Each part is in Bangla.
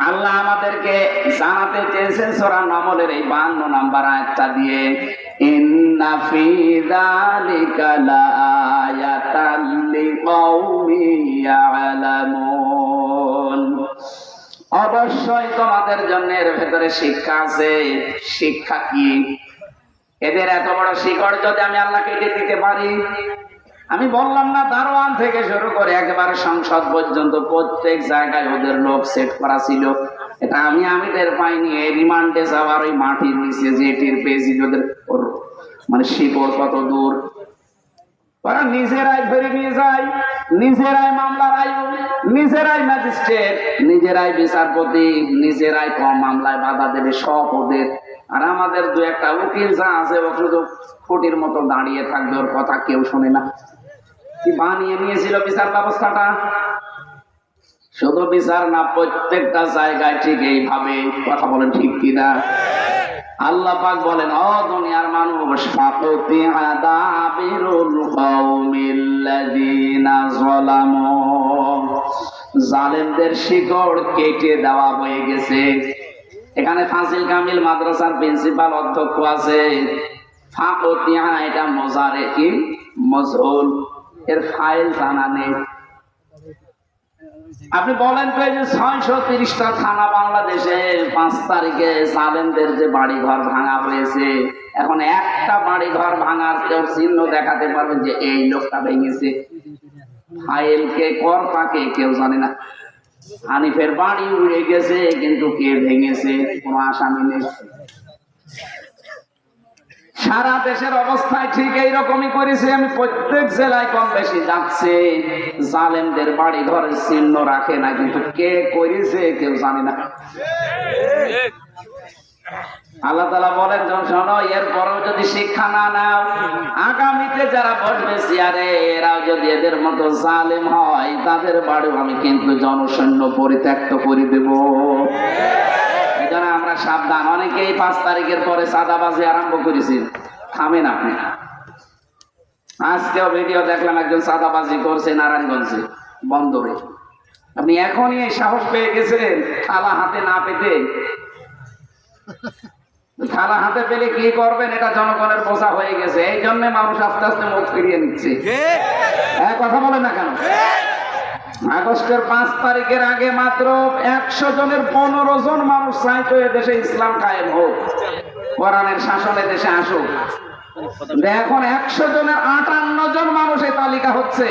আল্লাহ আমাদেরকে জানাতে চেয়েছেন সোরা নামলের এই বান্ন নাম্বার আয়াতটা দিয়ে অবশ্যই তোমাদের জন্য এর ভেতরে শিক্ষা আছে। শিক্ষা কি? এদের এত বড় শিকড় যদি আমি আল্লাহ কেটে দিতে পারি আমি বললাম না, দারোয়ান থেকে শুরু করে একেবারে সংসদ পর্যন্ত প্রত্যেক জায়গায় ওদের লোক সেট করা ছিল। এটা আমি আমি টের পাইনি। এই রিমান্ডে যাওয়ার ওই মাটির নিচে যে পেয়েছি ওদের মানে শিকড় কত দূর। ওরা নিজেরাই নিয়ে নিজেরাই মামলার আয়ু নিজেরাই ম্যাজিস্ট্রেট, নিজেরাই বিচারপতি, নিজেরাই কম মামলায় বাধা দেবে সব ওদের। আর আমাদের দু একটা উকিল যা আছে, ও শুধু খুঁটির মতো দাঁড়িয়ে থাকবে, ওর কথা কেউ শোনে না। কি বানিয়ে নিয়েছিল বিচার ব্যবস্থাটা? শুধু বিচার না, প্রত্যেকটা জায়গায় ঠিক এইভাবে কথা বলেন ঠিক কিনা? আল্লাহ পাক বলেন ও দুনিয়ার মানুষ, ফাকুতি আদাবিরুল কওমিল্লাযিনা যালামু। জালেমদের শিকড় কেটে দেওয়া হয়ে গেছে। এখানে ফাজিল কামিল মাদ্রাসার প্রিন্সিপাল অধ্যক্ষ আছে। ফাকুতিয়া এটা মজারে কি মজহুল। এর ফাইল জানা নেই। আপনি বলেন তো যে ছয়শো তিরিশটা থানা বাংলাদেশে পাঁচ তারিখে জালেমদের যে বাড়ি ঘর ভাঙা হয়েছে, এখন একটা বাড়ি ঘর ভাঙার কেউ চিহ্ন দেখাতে পারবেন যে এই লোকটা ভেঙেছে। ফাইল কে কর তাকে কেউ জানে না। হানিফের বাড়ি উড়ে গেছে, কিন্তু কে ভেঙেছে কোনো আসামি নেই। সারা দেশের অবস্থায় ঠিক এইরকমই করেছে, আমি প্রত্যেক জেলায় কম বেশি যাচ্ছে। জালেমদের বাড়ি ঘরের চিহ্ন রাখে না, কিন্তু কে করেছে কেউ জানে না। আল্লাহ তালা বলেন শোনো, এরপরেও যদি শিক্ষা না নাও, আগামীতে যারা বসবে চেয়ারে এরাও যদি এদের মতো জালেম হয়, তাদের বাড়িও আমি কিন্তু জনসৈন্য পরিত্যক্ত করে দেব। এই জন্য আমরা সাবধান অনেকেই পাঁচ তারিখের পরে সাদাবাজি আরম্ভ করেছি। থামেন আপনি। আজকেও ভিডিও দেখলাম একজন সাদাবাজি করছে নারায়ণগঞ্জে বন্দরে। আপনি এখনই এই সাহস পেয়ে গেছেন থালা হাতে না পেতে। থালা হাতে পেলে কি করবেন এটা জনগণের বোঝা হয়ে গেছে। এই জন্য মানুষ আস্তে আস্তে মুখ ফিরিয়ে নিচ্ছে। হ্যাঁ কথা বলে না কেন? আগস্টের পাঁচ তারিখের আগে মাত্র একশো জনের পনেরো জন মানুষ চাইতো দেশে ইসলাম কায়েম হোক। কোরআনের শাসনে দেশে আসুক। এখন একশো জনের আটান্ন জন মানুষ এই তালিকা হচ্ছে।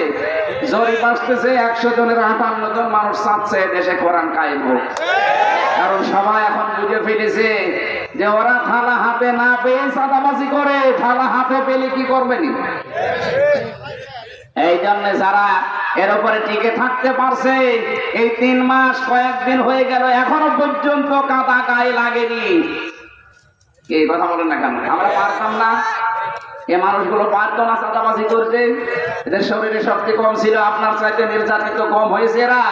জরিপ আসতেছে, একশো জনের আটান্ন জন মানুষ চাচ্ছে দেশে কোরআন কায়েম হোক। কারণ সবাই এখন বুঝে ফেলেছে যে ওরা থালা হাতে না পেয়ে সাদাবাজি করে থালা হাতে পেলে কি করবেনি এই জন্য যারা এর উপরে টিকে থাকতে পারছে, এই তিন মাস কয়েকদিন হয়ে গেল, এখনও পর্যন্ত কাদা গায়ে লাগেনি। এই কথা বলেন না কেন? আমরা পারতাম না। এ মানুষগুলো পারতো না চাঁদাবাজি করতে। এদের শরীরে শক্তি কম ছিল, আপনার চাইতে নির্যাতিত কম হয়েছে এরা।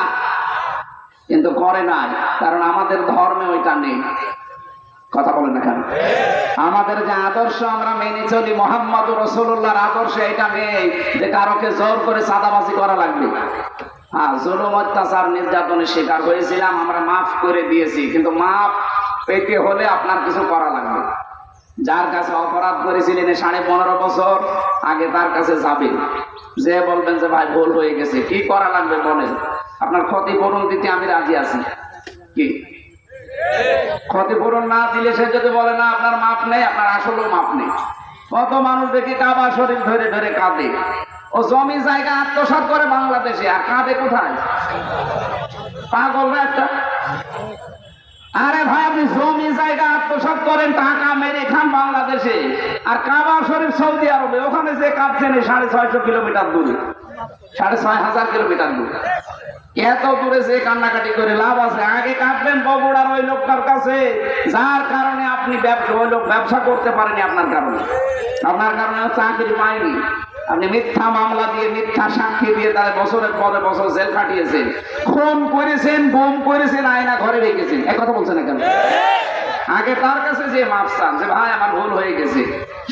কিন্তু করে নাই, কারণ আমাদের ধর্মে ওইটা নেই। কথা বলেন না কেন? আমাদের যে আদর্শ আমরা মেনে চলি, মোহাম্মদ রসুল্লাহর আদর্শ এটা নেই যে কারোকে জোর করে চাঁদাবাজি করা লাগবে। হ্যাঁ জুলুম, অত্যাচার নির্যাতনের শিকার হয়েছিলাম, আমরা মাফ করে দিয়েছি, কিন্তু মাফ পেতে হলে আপনার কিছু করা লাগবে। যার কাছে অপরাধ করেছিলেন সাড়ে পনেরো বছর, আগে তার কাছে যাবে। যে বলবেন যে, ভাই, ভুল হয়ে গেছে। কি করা লাগবে বলেন? আপনার ক্ষতিপূরণ দিতে আমি রাজি আছি। কি? ক্ষতিপূরণ না দিলে সে যদি বলে, না, আপনার মাপ নেই, আপনার আসলেও মাপ নেই। কত মানুষ দেখি কাবা শরীর ধরে ধরে কাঁদে। ও জমি জায়গা আত্মসাৎ করে বাংলাদেশে, আর কাঁদে কোথায়? পাগল একটা? আরে ভাই, আপনি জমি জায়গা আত্মসাৎ করেন, টাকা মেরে খান বাংলাদেশে। আর কাবা শরীফ সৌদি আরবে, ওখানে যে কাঁদছেন সাড়ে ছয়শো কিলোমিটার দূরে। সাড়ে ছয় হাজার কিলোমিটার দূরে। এত দূরে যে কান্নাকাটি করে লাভ আছে, আগে কাঁদবেন বগুড়ার ওই লোকটার কাছে। যার কারণে আপনি ওই লোক ব্যবসা করতে পারেনি আপনার কারণে। আপনার কারণে চাকরি পায়নি আপনি মিথ্যা মামলা দিয়ে, মিথ্যা সাক্ষী দিয়ে তার বছরের পরে বছর জেল কাটিয়েছেন খুন করেছেন, বোম করেছেন, আয়না ঘরে রেখেছেন। এক কথা বলছেন না কেন? আগে তার কাছে যে মাপ চান, যে ভাই, আমার ভুল হয়ে গেছে।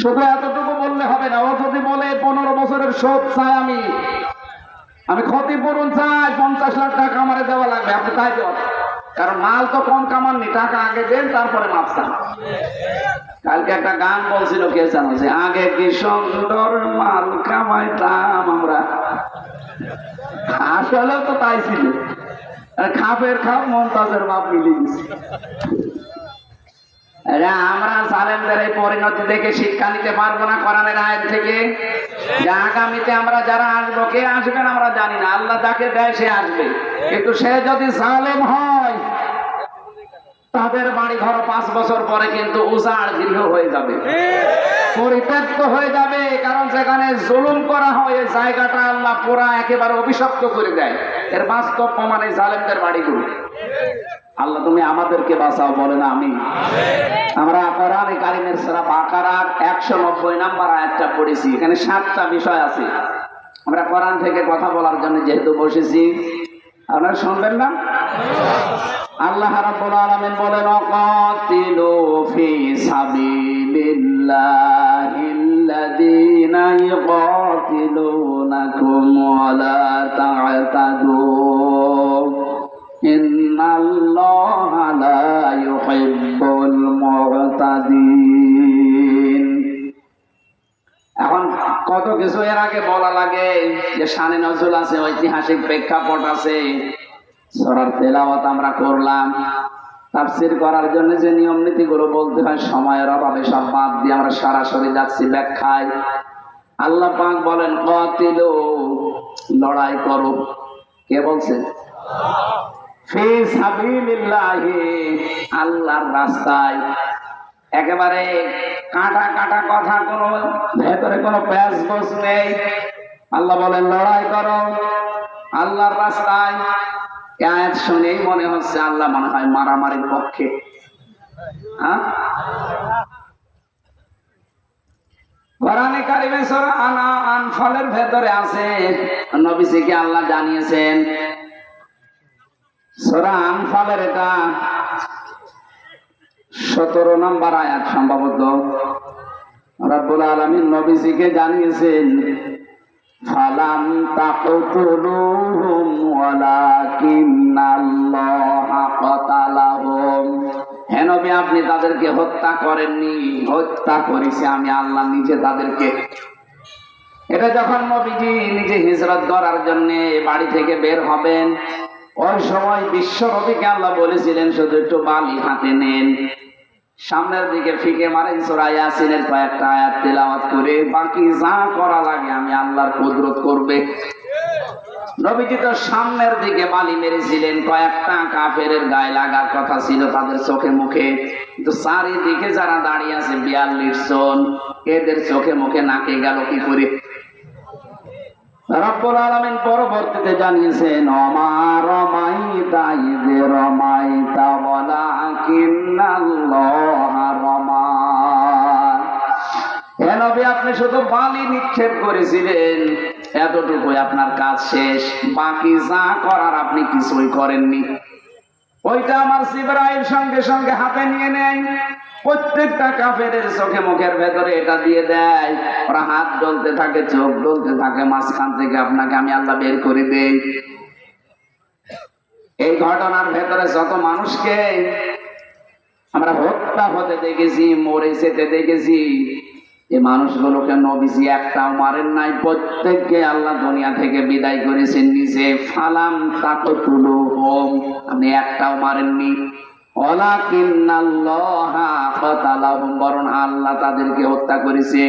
শুধু এতটুকু বললে হবে না, ও যদি বলে পনেরো বছরের শোধ চাই আমি। আমি ক্ষতিপূরণ চাই, পঞ্চাশ লাখ টাকা আমারে দেওয়া লাগবে, আপনি তাই দেওয়া কারণ মাল তো কম কামাননি, টাকা আগে দেন, তারপরে মাপ কালকে একটা গান বলছিল, কে জানো আগে কি সুন্দর মাল কামাইতাম আমরা। আসলেও তো তাই ছিল। খাপের খাপ, মমতাজের বাপ মিলিয়ে আমরা সালেমদের এই পরিণতি দেখে শিক্ষা নিতে পারব না আয়াত থেকে। আগামীতে আমরা যারা আসব, কে আসবেন আমরা জানি না। আল্লাহ যাকে দেয় সে আসবে। কিন্তু সে যদি সালেম হয়, তাদের বাড়ি ঘর পাঁচ বছর পরে কিন্তু উজাড় গৃহ হয়ে যাবে। পরিত্যক্ত হয়ে যাবে, কারণ সেখানে জুলুম করা হয়। এই জায়গাটা আল্লাহ পুরা একেবারে অভিশপ্ত করে দেয়। এর বাস্তব প্রমাণ জালেমদের বাড়িগুলো। আল্লাহ, তুমি আমাদেরকে বাঁচাও, বলে না আমি। আমরা কোরআন কারিমের সারা বাকারার একশো নব্বই নাম্বার আয়াতটা পড়েছি। এখানে সাতটা বিষয় আছে। আমরা কোরআন থেকে কথা বলার জন্য যেহেতু বসেছি, আপনারা শুনবেন না? আল্লাহ রাব্বুল আলামিন বলেন, অকাতিলু ফি সাবিলিল্লাহিল্লাযীনা ইউকাতিলুনাকুম ওয়া লা এখন কত কিছু এর আগে বলা লাগে যে শানে নজরুল আছে, ঐতিহাসিক প্রেক্ষাপট আছে। সরার তেলাওয়াত আমরা করলাম। তাফসির করার জন্য যে নিয়ম নীতিগুলো বলতে হয়, সময়ের অভাবে সব বাদ দিয়ে আমরা সরাসরি যাচ্ছি ব্যাখ্যায়। আল্লাহ পাক বলেন, কতিল, লড়াই করো। কে বলছেন আল্লাহর রাস্তায়। একেবারে কাটা কাটা কথা কোনো, ভেতরে কোনো প্যাঁচ গোস নেই। আল্লাহ লড়াই করো আল্লাহর রাস্তায়। শুনেই মনে হচ্ছে আল্লাহ মনে হয় মারামারির পক্ষে। হ্যাঁ? আনা আনফালের ভেতরে আছে নবীজিকে আল্লাহ জানিয়েছেন সূরা আনফালের এটা সতেরো নম্বর আয়াত সম্ভবত। রব্বুল আলমিন নবীজিকে জানিয়েছেন, ফালাম তাকতুলুহুম ওয়ালাকিন্নাল্লাহা কাতালাহুম হে নবী, আপনি তাদেরকে হত্যা করেননি, হত্যা করেছি আমি, আল্লাহ নিজে তাদেরকে। এটা যখন নবীজি নিজে হিজরত করার জন্য বাড়ি থেকে বের হবেন ওই সময় বিশ্ব নবীকে আল্লাহ বলেছিলেন, শুধু একটু বালি হাতে নেন। সামনের দিকে ফিকে মারেন সোরা ইয়াসিনের কয়েকটা আয়াত তেলাওয়াত করে, বাকি যা করা লাগে আমি আল্লাহর কুদরত করবে। নবীজি তো সামনের দিকে বালি মেরেছিলেন, কয়েকটা কাফের গায়ে লাগার কথা ছিল তাদের চোখে মুখে। কিন্তু চারিদিকে যারা দাঁড়িয়ে আছে, বিয়াল্লিশ জন, এদের চোখে মুখে নাকে গেল কি করে? রব্বুল আলামিন পরবর্তীতে জানিয়েছেন অমা রমাইতা ইদ রমাইতা ওয়ালাকিন্নাল্লাহা রমা হে নবী, আপনি শুধু বালি নিক্ষেপ করেছিলেন এতটুকুই আপনার কাজ শেষ, বাকি যা করার আপনি কিছুই করেননি। ওইটা আমার সিবরাইল সঙ্গে সঙ্গে হাতে নিয়ে নেয়। প্রত্যেকটা কাফেরের চোখে মুখের ভেতরে এটা দিয়ে দেয়। ওরা হাত ডলতে থাকে, চোখ ডলতে থাকে, মাঝখান থেকে আপনাকে আমি আল্লাহ বের করে দেই। এই ঘটনার ভেতরে যত মানুষকে আমরা হত্যা হতে দেখেছি, মরে যেতে দেখেছি, এই মানুষগুলোকে নবীজি একটাও মারেন নাই। প্রত্যেককে আল্লাহ দুনিয়া থেকে বিদায় করেছেন, নিজে ফালাম তাকে তুলো হোম আপনি একটাও মারেননি। বরং আল্লাহ তাদেরকে হত্যা করেছে।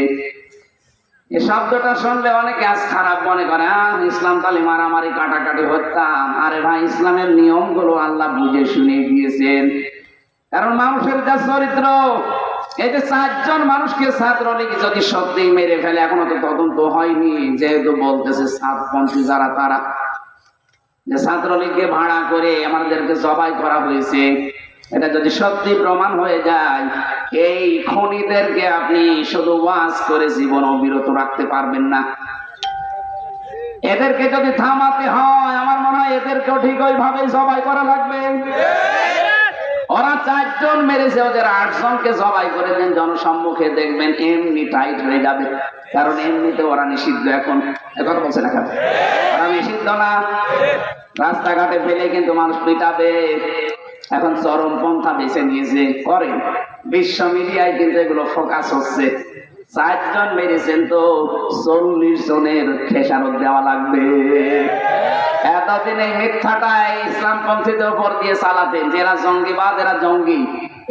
এই শব্দটা শুনলে অনেকে আজ খারাপ মনে করে ইসলাম তালি মারামারি, কাটাকাটি, হত্যা। আরে ভাই, ইসলামের নিয়মগুলো আল্লাহ বুঝে শুনে দিয়েছেন। কারণ মানুষের যা চরিত্র, এই যে চারজন মানুষকে ছাত্রলীগ যদি সত্যি মেরে ফেলে, এখনও তো তদন্ত হয়নি। যেহেতু বলতেছে সাত সাতপন্থী যারা, তারা যে ছাত্রলীগকে ভাড়া করে আমাদেরকে জবাই করা হয়েছে। এটা যদি সত্যি প্রমাণ হয়ে যায়, এই খনিদেরকে আপনি শুধু ওয়াজ করে জীবন অবিরত রাখতে পারবেন না। এদেরকে যদি থামাতে হয়, আমার মনে হয় এদেরকেও ঠিক ওইভাবে জবাই করা লাগবে। ওরা চারজন মেরেছে, ওদের আটজনকে জবাই করে দেন, জনসম্মুখে দেখবেন এমনি টাইট হয়ে যাবে। কারণ এমনিতে ওরা নিষিদ্ধ এখন। এখন বলছে না ওরা নিষিদ্ধ না। রাস্তাঘাটে ফেলে কিন্তু মানুষ পিটাবে। এখন চরম পন্থা বেছে নিয়েছে করে, বিশ্ব মিডিয়ায় কিন্তু এগুলো ফোকাস হচ্ছে। চারজন মেরেছেন তো চল্লিশ জনের খেসারত দেওয়া লাগবে। এতদিন এই মিথ্যাটাই ইসলামপন্থীদের উপর দিয়ে চালাতেন, যারা জঙ্গিবাদ এরা জঙ্গি,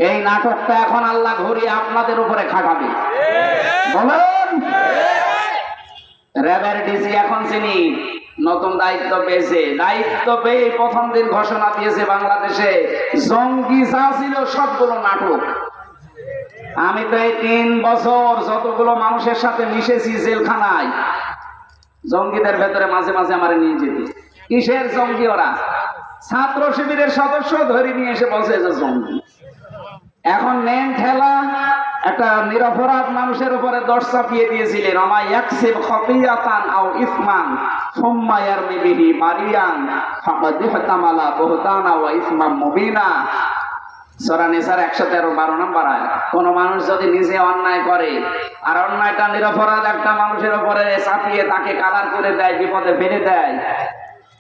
এই নাটকটা এখন আল্লাহ ঘুরিয়ে আপনাদের উপরে খাটাবে। বলেন? র্যাবের ডিসি এখন চিনি। নতুন দায়িত্ব পেয়েছে। দায়িত্ব পেয়ে প্রথম দিন ঘোষণা দিয়েছে বাংলাদেশে। জঙ্গি যা ছিল সবগুলো নাটক। আমি তো এই তিন বছর যতগুলো মানুষের সাথে মিশেছি জেলখানায়, জঙ্গিদের ভেতরে মাঝে মাঝে আমার নিয়ে যেতে। কিসের জঙ্গি ওরা? ছাত্র শিবিরের সদস্য ধরে নিয়ে এসে যে জঙ্গি। এখন নেন ঠেলা একটা নিরপরাধ মানুষের উপরে দশ চাপিয়ে দিয়েছিলেন। আমা ইয়াকসিব খতিয়াতান আও ইসমান, সুম্মা ইয়ারমি বিহি মারিয়ান, ফাকাদ ইহতামালা বুহতানা ওয়া ইসমান মুবিনা। সূরা নিসার 113 12 নম্বর আয়াত। কোন মানুষ যদি নিজে অন্যায় করে, আর অন্যায়টা নিরপরাধ একটা মানুষের উপরে চাপিয়ে তাকে কালার করে দেয়, বিপদে ফেলে দেয়,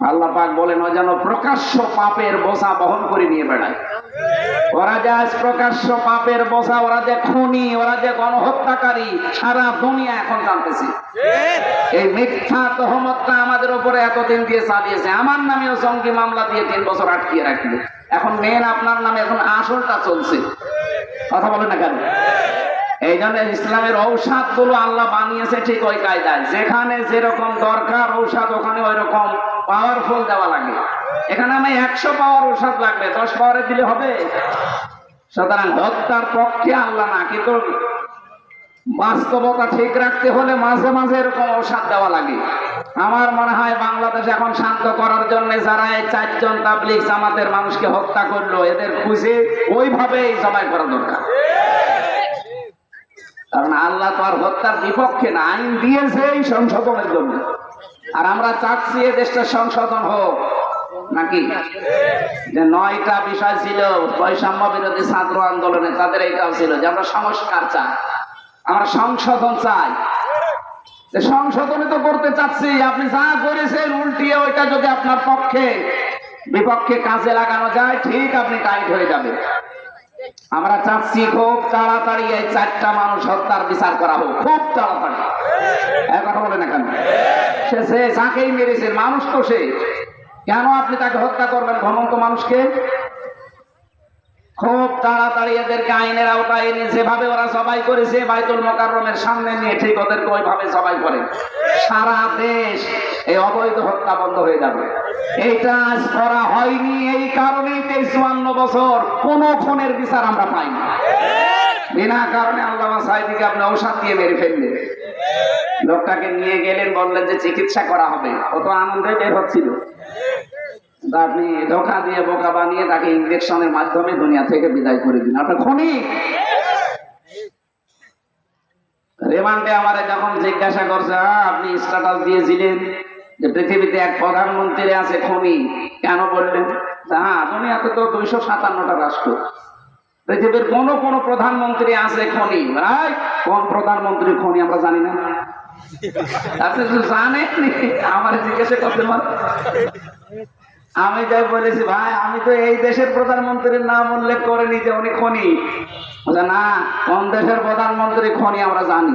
আল্লাহ পাক বলেন, ও যেন প্রকাশ্য পাপের বোঝা বহন করে নিয়ে বেড়ায়। ওরা যে আজ প্রকাশ্য পাপের বোঝা, ওরা যে খুনি, ওরা যে গণহত্যাকারী, সারা দুনিয়া এখন জানতেছি এই মিথ্যা তহমতটা আমাদের উপরে এতদিন দিয়ে চালিয়েছে। আমার নামেও জঙ্গি মামলা দিয়ে তিন বছর আটকিয়ে রাখল। এখন মেন আপনার নামে এখন আসলটা চলছে। কথা বলেন না কেন? এই জন্য ইসলামের ঔষধগুলো আল্লাহ বানিয়েছে ঠিক ওই কায়দায়। যেখানে যেরকম দরকার ঔষধ, ওখানে ওই রকম পাওয়ারফুল দেওয়া লাগে। এখানে আমি একশো পাওয়ার ঔষধ লাগবে, দশ পাওয়ারে দিলে হবে। সুতরাং হত্যার পক্ষে আল্লাহ না, কিন্তু বাস্তবতা ঠিক রাখতে হলে মাঝে মাঝে এরকম ঔষধ দেওয়া লাগে। আমার মনে হয় বাংলাদেশ এখন শান্ত করার জন্য যারা এই চারজন তাবলিক জামাতের মানুষকে হত্যা করল, এদের খুঁজে ওইভাবেই জবাই করা দরকার। কারণ আল্লাহ তো আর হত্যার বিপক্ষে না, আইন দিয়েছে এই সংশোধনের জন্য। আর আমরা চাচ্ছি এ দেশটা সংশোধন হোক, নাকি? যে নয়টা বিষয় ছিল, বৈষম্য বিরোধী ছাত্র আন্দোলনে তাদের এইটাও ছিল যে আমরা সংস্কার চাই, আমরা সংশোধন চাই। সংশোধনে তো করতে চাচ্ছি, আপনি যা করেছেন উল্টিয়ে ওইটা যদি আপনার পক্ষে, বিপক্ষে কাজে লাগানো যায়, ঠিক আপনি টাইট হয়ে যাবে আমরা চাচ্ছি খুব তাড়াতাড়ি এই চারটা মানুষ হত্যার বিচার করা হোক, খুব তাড়াতাড়ি। এক কথা বলে না কেন? সে সে যাকেই মেরেছে, মানুষ তো সে। কেন আপনি তাকে হত্যা করবেন ঘনন্ত মানুষকে? খুব তাড়াতাড়ি এদেরকে আইনের আওতায় এনে যেভাবে ওরা সবাই করেছে, বাইতুল মোকাররমের সামনে নিয়ে ঠিক ওদেরকে ওইভাবে সবাই করে। সারা দেশ এই অবৈধ হত্যা বন্ধ হয়ে যাবে। এইটা আজ করা হয়নি, এই কারণেই তেইশ বছর কোন খুনের বিচার আমরা পাইনি। বিনা কারণে আল্লাহ সাহেবকে আপনি ঔষধ দিয়ে মেরে ফেললেন। লোকটাকে নিয়ে গেলেন, বললেন যে চিকিৎসা করা হবে। কত আনন্দে বের হচ্ছিল। আপনি ধোকা দিয়ে বোকা বানিয়ে তাকে ইঞ্জেকশনের মাধ্যমে দুনিয়া থেকে বিদায় করে দিন। আপনার খনি! রেমান্ডে আমারে যখন জিজ্ঞাসা করছে আপনি স্ট্যাটাস দিয়েছিলেন যে পৃথিবীতে এক প্রধানমন্ত্রী আছে খনি, কেন বললেন? হ্যাঁ দুনিয়াতে তো দুইশো সাতান্নটা রাষ্ট্র। পৃথিবীর কোন কোন প্রধানমন্ত্রী আছে খনি। ভাই কোন প্রধানমন্ত্রী খনি আমরা জানি না। জানেননি, আমার জিজ্ঞাসা করতে পারেন। আমি যাই বলেছি ভাই, আমি তো এই দেশের প্রধানমন্ত্রীর নাম উল্লেখ করিনি যে উনি খনি। না, কোন দেশের প্রধানমন্ত্রী খনি আমরা জানি।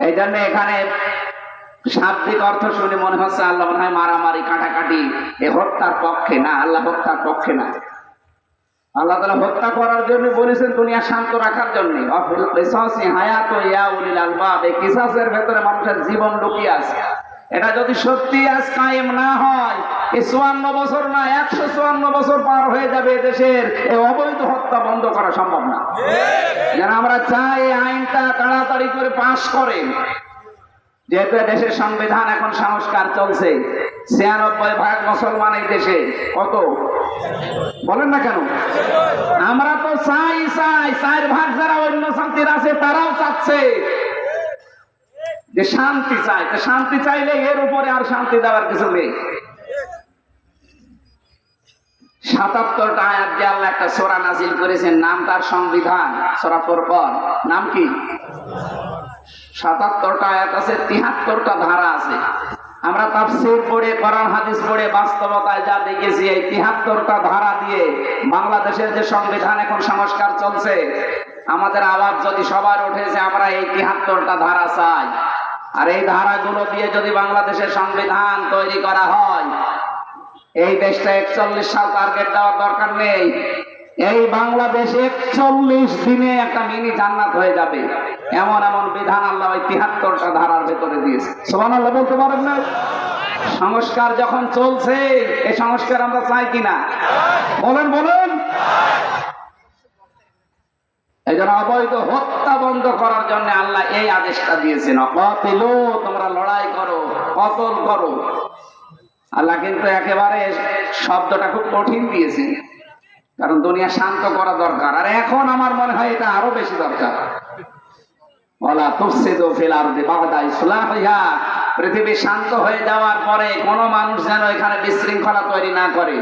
এই জন্য এখানে শাব্দিক অর্থ শুনে মনে হচ্ছে আল্লাহ মনে হয় মারামারি, কাটাকাটি, এ হত্যার পক্ষে না, আল্লাহ হত্যার পক্ষে না। আল্লাহ তালা হত্যা করার জন্য বলেছেন দুনিয়া শান্ত রাখার জন্য। কিসাসের ভেতরে মানুষের জীবন লুকিয়ে আছে। এটা যদি সত্যি আজ কায়েম না হয় এই চুয়ান্ন বছর না একশো চুয়ান্ন বছর পার হয়ে যাবে দেশের। এই অবৈধ হত্যা বন্ধ করা সম্ভব না। যেন আমরা চাই এই আইনটা তাড়াতাড়ি করে পাশ করেন। যেহেতু দেশের সংবিধান এখন সংস্কার চলছে, ছিয়ানব্বই ভাগ মুসলমান এই দেশে। কত? বলেন না কেন? আমরা তো চাই চাই, চার ভাগ যারা অন্য শান্তির আছে, তারাও চাচ্ছে। যে শান্তি চাই শান্তি চাইলে এর উপরে আর শান্তি দেওয়ার কিছু নেই। সাতাত্তরটা আয়াত দিয়ে আল্লাহ একটা সোরা নাজিল করেছেন, নাম তার সংবিধান, সোরা ফোরকন। নাম কি? সাতাত্তরটা আয়াত আছে, তিহাত্তরটা ধারা আছে। আমরা তাফসীর পড়ে, কোরআন, হাদিস পড়ে বাস্তবতায় যা দেখেছি, এই তিহাত্তরটা ধারা দিয়ে বাংলাদেশের যে সংবিধান এখন সংস্কার চলছে, আমাদের আওয়াজ যদি সবার উঠেছে আমরা এই তিহাত্তরটা ধারা চাই। আর এই ধারাগুলো দিয়ে যদি বাংলাদেশের সংবিধান তৈরি করা হয়, এই দেশটা একচল্লিশ সাল টার্গেট দেওয়ার দরকার নেই। এই বাংলাদেশ একচল্লিশ দিনে একটা মিনি জান্নাত হয়ে যাবে। এমন এমন বিধান আল্লাহ ওই তিহাত্তরটা ধারার ভেতরে দিয়েছে। সোমান আল্লাহ বলতে পারেন না? সংস্কার যখন চলছে এই সংস্কার আমরা চাই কিনা? বলেন বলেন। এই জন্য অবৈধ হত্যা বন্ধ করার জন্য আল্লাহ এই আদেশটা দিয়েছেন। অকতিল তোমরা লড়াই করো, কতল করো। আল্লাহ কিন্তু একেবারে শব্দটা খুব কঠিন দিয়েছে কারণ দুনিয়া শান্ত করা দরকার। আর এখন আমার মনে হয় এটা আরও বেশি দরকার। পৃথিবী শান্ত হয়ে যাওয়ার পরে মানুষ যেন এখানে বিশৃঙ্খলা তৈরি না করে।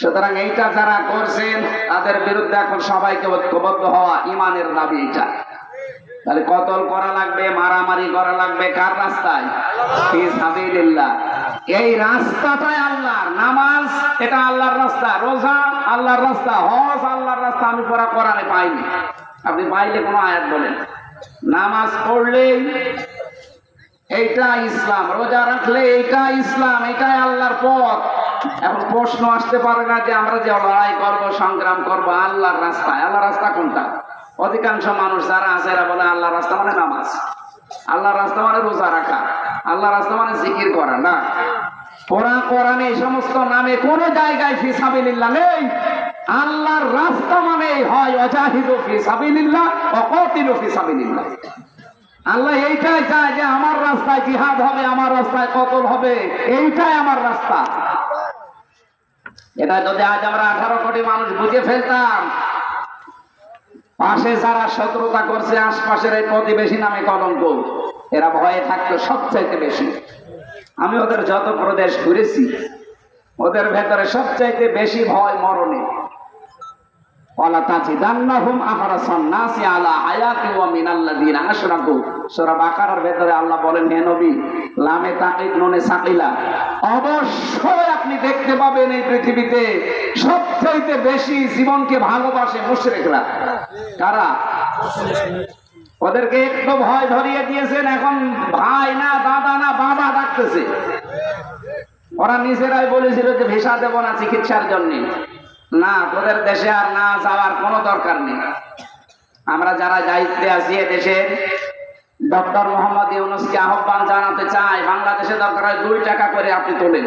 সুতরাং এইটা যারা করছেন, তাদের বিরুদ্ধে এখন সবাইকে ঐক্যবদ্ধ হওয়া ইমানের দাবি এটা তাহলে কতল করা লাগবে, মারামারি করা লাগবে, কার রাস্তায়? এই রাস্তাটাই আল্লাহর। নামাজ, এটা আল্লাহর রাস্তা। রোজা, আল্লাহর রাস্তা। হজ, আল্লাহর রাস্তা। আমি পড়া কোরআনে পাইনি। আপনি পাইলে কোনো আয়াত বলেন। নামাজ পড়লেই এইটা ইসলাম। রোজা রাখলে এইটা ইসলাম। এটাই আল্লাহর পথ। এখন প্রশ্ন আসতে পারে না যে আমরা যে লড়াই করব, সংগ্রাম করব, আল্লাহর রাস্তায়। আল্লাহর রাস্তা কোনটা? অধিকাংশ মানুষ যারা আছে, এরা বলে আল্লাহর রাস্তা মানে নামাজ। আল্লাহর রাস্তা মানে রোজা রাখা। আল্লাহর রাস্তা মানে জিকির করা, না? কোরআন, কোরআনে এই সমস্ত নামে কোন জায়গায় ফি সাবিলিল্লাহ নেই। আল্লাহর রাস্তা মানে হয় অজাহিদু ফি সাবিলিল্লাহ অকতিলু আল্লাহ এইটাই চায় যে আমার রাস্তায় জিহাদ হবে, আমার রাস্তায় কতল হবে, এইটাই আমার রাস্তা। এটা যদি আজ আমরা আঠারো কোটি মানুষ বুঝে ফেলতাম, পাশে যারা শত্রুতা করছে, আশপাশের এই প্রতিবেশী নামে কলঙ্ক। এরা ভয়ে থাকতো সবচাইতে বেশি। আমি ওদের যত প্রদেশ ঘুরেছি, ওদের ভেতরে সবচাইতে বেশি ভয় মরণে। আল্লাহ লামে অবশ্যই আপনি দেখতে পাবেন এই পৃথিবীতে সবচাইতে বেশি জীবনকে ভালোবাসে মুশরিকরা। কারা? ওদেরকে একটু ভয় ধরিয়ে দিয়েছেন, এখন ভাই না, দাদা না, বাবা ডাকতেছে। ওরা নিজেরাই বলেছিল যে ভিসা দেব না চিকিৎসার জন্য। না, তোদের দেশে আর না যাওয়ার কোনো দরকার নেই। আমরা যারা দায়িত্বে আছি দেশের ডক্টর মোহাম্মদ ইউনুসকে আহ্বান জানাতে চাই, বাংলাদেশে দরকার হয় দুই টাকা করে আপনি তোলেন।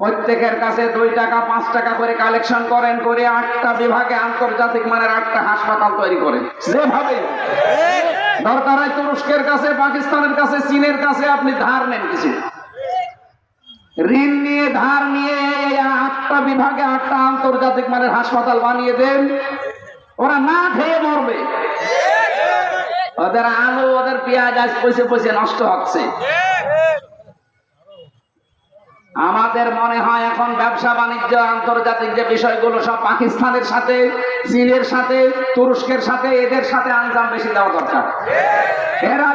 প্রত্যেকের কাছে দুই টাকা, পাঁচ টাকা করে কালেকশন করেন, করে আটটা বিভাগে আন্তর্জাতিক মানের আটটা হাসপাতাল তৈরি করেন। যেভাবে। দরকার হয় তুরস্কের কাছে, পাকিস্তানের কাছে, চীনের কাছে আপনি ধার নেন কিছু। ঋণ নিয়ে, ধার নিয়ে আটটা বিভাগে আটটা আন্তর্জাতিক মানের হাসপাতাল বানিয়ে দেন। ওরা না খেয়ে মরবে। ওদের আলু, ওদের পেঁয়াজ আজ পয়সে পয়সে নষ্ট হচ্ছে। আমাদের মনে হয় এখন ব্যবসা বাণিজ্য আন্তর্জাতিক যে বিষয়গুলো সব পাকিস্তানের সাথে, চীনের সাথে, তুরস্কের সাথে, এদের সাথে আঞ্জাম বেশি দেওয়া দরকার। এরা